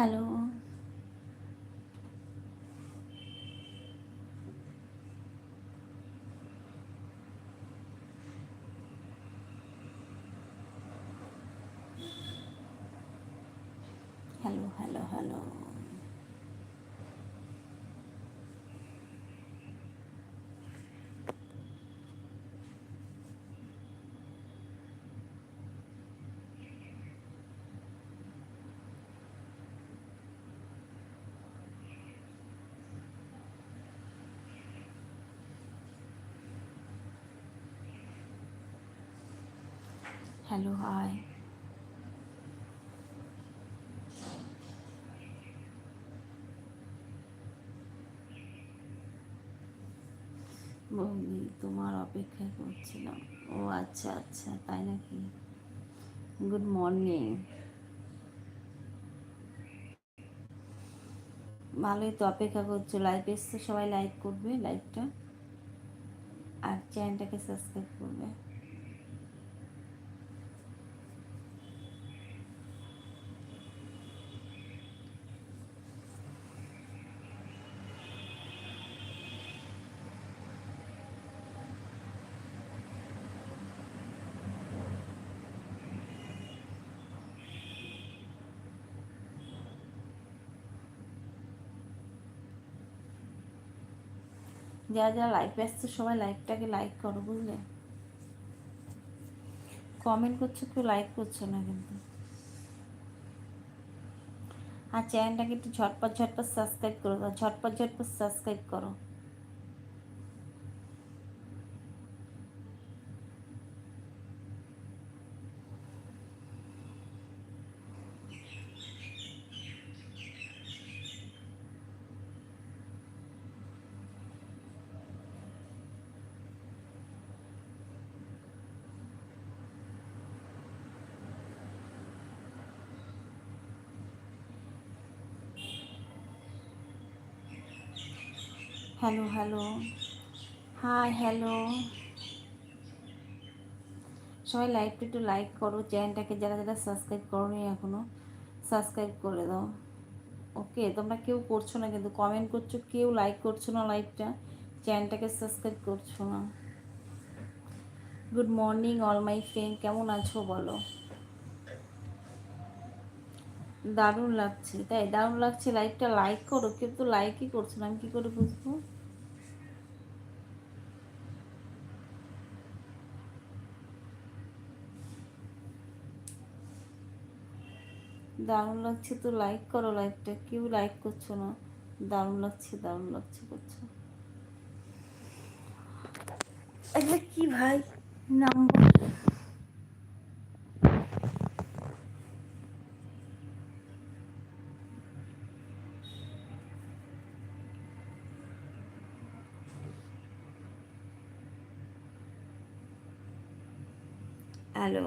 Hello hello hello hello hello hi বৌদি, তোমার অপেক্ষা করছিলাম। ও আচ্ছা আচ্ছা তাই নাকি? গুড মর্নিং ভালোই তো অপেক্ষা করছ। লাইভ এসছে, সবাই লাইক করবে লাইভটা আর চ্যানেলটাকে সাবস্ক্রাইব করবে। যারা যারা লাইভ ব্যস্ত, সবাই লাইভটাকে লাইক করো, বুঝলে? কমেন্ট করছ, কেউ লাইক করছ না কিন্তু। আর চ্যানেলটাকে একটু ঝটপট ঝটপট সাবস্ক্রাইব করো, ঝটপট ঝটপট সাবস্ক্রাইব করো। হ্যালো হ্যালো হাই হ্যালো সবাই লাইভটা একটু লাইক করো চ্যানেলটাকে যারা যারা সাবস্ক্রাইব করোনি এখনও সাবস্ক্রাইব করে দাও। ওকে তোমরা কেউ করছ না কিন্তু কমেন্ট করছ, কেউ লাইক করছ না লাইভটা চ্যানেলটাকে সাবস্ক্রাইব করছ না। Good morning all my friend কেমন আছো বলো? দারুণ লাগছে, তাই দারুণ লাগছে। লাইভটা লাইক করো কেউ তো লাইকই করছ না, আমি কী করে বুঝব? দারুণ লাগছে তো লাইক করো লাইভটা কেউ লাইক করছ না। দারুণ লাগছে দারুণ লাগছে করছ। এগুলো কি ভাই number hello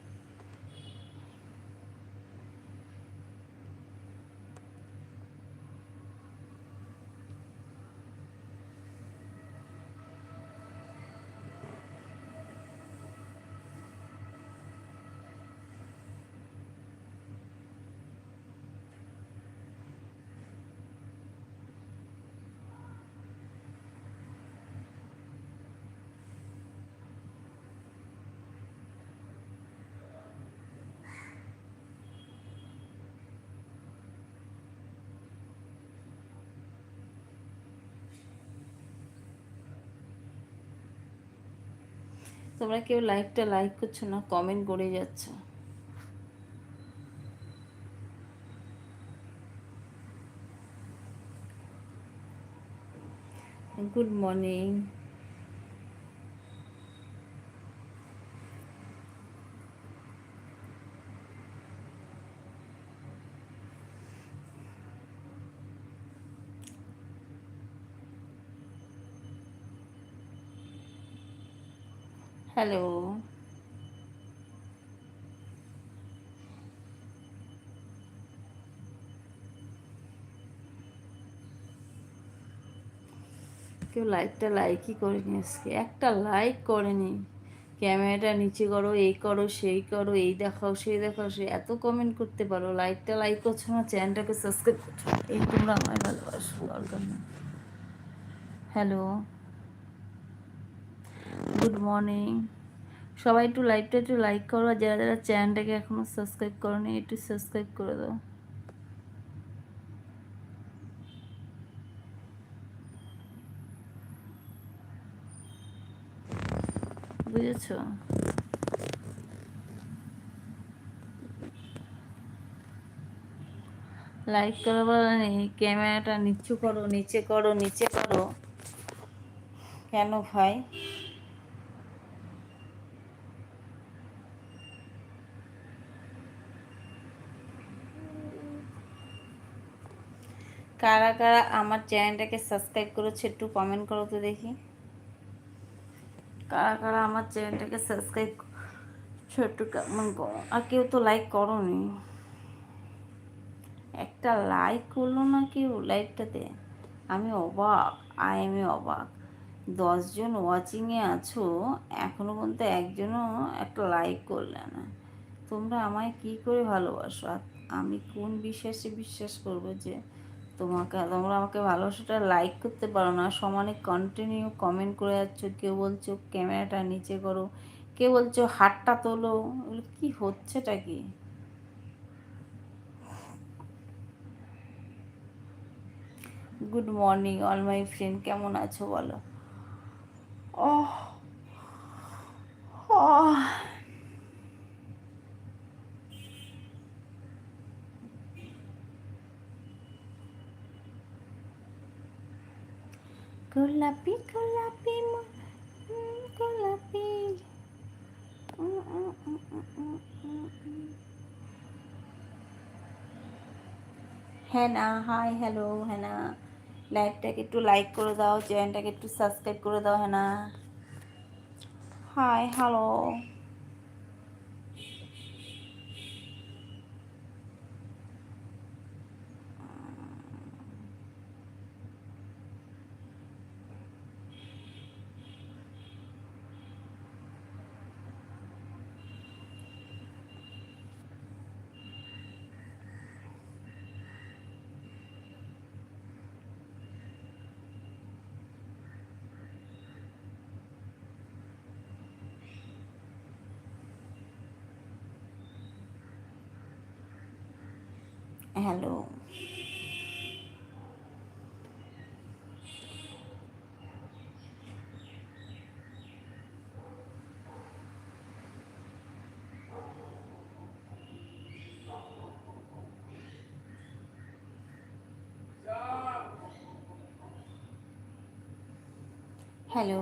তোমরা কেউ লাইকটা লাইক করছ না কমেন্ট করে যাচ্ছ। Good morning hello. কেউ লাইকটা লাইকই করেনি আজকে। একটা লাইক করেনি। ক্যামেরাটা নিচে করো, এই করো, সেই করো, এই দেখাও, সেই দেখাও, সে এত কমেন্ট করতে পারো। লাইকটা লাইক করছ না, চ্যানেলটাকে সাবস্ক্রাইব করছ এই তোমরা আমায় ভালোবাসো, দরকার না হ্যালো। গুড মর্নিং সবাই একটু লাইভটা একটু লাইক করো আর যারা যারা চ্যানেলটাকে এখনও সাবস্ক্রাইব করো নি একটু সাবস্ক্রাইব করে দাও। বুঝেছ? লাইক করো বলে নেই ক্যামেরাটা নিচু করো, নিচে করো নিচে করো। কেন ভাই? কারা কারা আমার চ্যানেলটাকে সাবস্ক্রাইব করেছে একটু কমেন্ট করো তো দেখি। কারা কারা আমার চ্যানেলটাকে সাবস্ক্রাইব ছোট্ট কেমন করো। আর কেউ তো লাইক করো নি একটা লাইক করল না কেউ লাইভটাতে আমি অবাক আই এমে অবাক। দশজন ওয়াচিংয়ে আছো এখনও পর্যন্ত একজনও একটা লাইক করলে না। তোমরা আমায় কি করে ভালোবাসো? আমি কোন বিশ্বাসে বিশ্বাস করব যে তোমাকে, তোমরা আমাকে ভালোবাসাটা লাইক করতে পারো না। সমানে কন্টিনিউ কমেন্ট করে যাচ্ছ, কেউ বলছো, ক্যামেরাটা নিচে করো। কেউ বলছো, হাতটা তোলো। এগুলো কী হচ্ছেটা কি? Good morning all my friend কেমন আছো বলো? ও গোলাপি গোলাপি গোলাপি। হ্যানা হাই হ্যালো হ্যানা লাইভটাকে একটু লাইক করে দাও চ্যানেলটাকে একটু সাবস্ক্রাইব করে দাও হ্যানা hi hello hello hello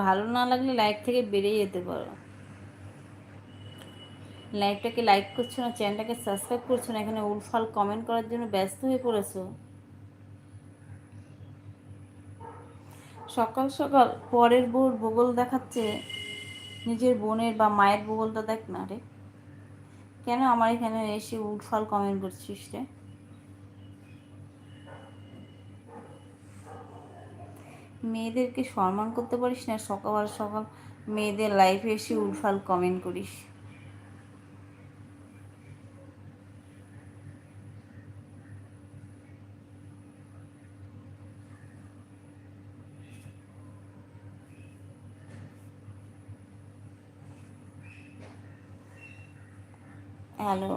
ভালো না লাগলে লাইভ থেকে বেরিয়ে যেতে পারো। লাইভটাকে লাইক করছ না, চ্যানেলটাকে সাবস্ক্রাইব করছ না, এখানে উলফাল কমেন্ট করার জন্য ব্যস্ত হয়ে পড়েছো। সকাল সকাল পরের বউর বগল দেখাচ্ছে, নিজের বোনের বা মায়ের বগলটা দেখ না রে। কেন আমার এখানে এসে উলফাল কমেন্ট করছিস রে? মেয়েদেরকে সম্মান করতে পারিস না সকাল সকাল মেয়েদের লাইফে এসে উলফাল কমেন্ট করিস। হ্যালো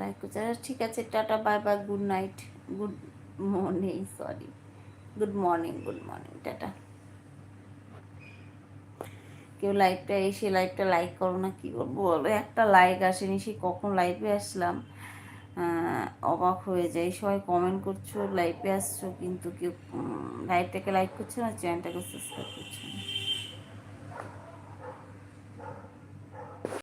লাইক করছে ঠিক আছে, tata bye bye good night good morning sorry good morning good morning tata. কেউ লাইভটা এসে লাইভটা লাইক করো না, কী বলব? বলো, একটা লাইক আসেনি সে কখন লাইভে আসলাম? অবাক হয়ে যাই। সবাই কমেন্ট করছ লাইভে আসছো, কিন্তু কেউ লাইভটাকে লাইক করছ না চ্যানেলটাকে সাবস্ক্রাইব করছ না?